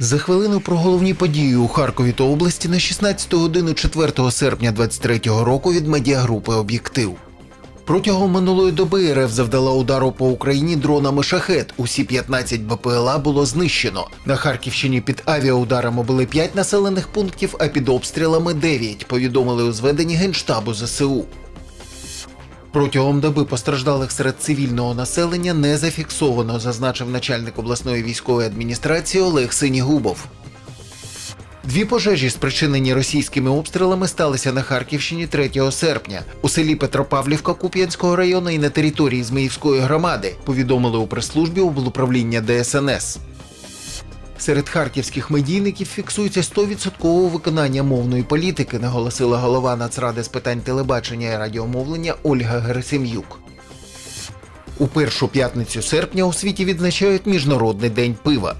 За хвилину про головні події у Харкові та області на 16 годину 4 серпня 23 року від медіагрупи Об'єктив. Протягом минулої доби РФ завдала удару по Україні дронами шахет. Усі 15 БПЛА було знищено. На Харківщині під авіаударами були 5 населених пунктів, а під обстрілами 9, повідомили у зведенні Генштабу ЗСУ. Протягом доби постраждалих серед цивільного населення не зафіксовано, зазначив начальник обласної військової адміністрації Олег Синігубов. Дві пожежі, спричинені російськими обстрілами, сталися на Харківщині 3 серпня у селі Петропавлівка Куп'янського району і на території Зміївської громади, повідомили у прес-службі облуправління ДСНС. Серед харківських медійників фіксується 100% виконання мовної політики, наголосила голова Нацради з питань телебачення і радіомовлення Ольга Герасим'юк. У першу п'ятницю серпня у світі відзначають Міжнародний день пива.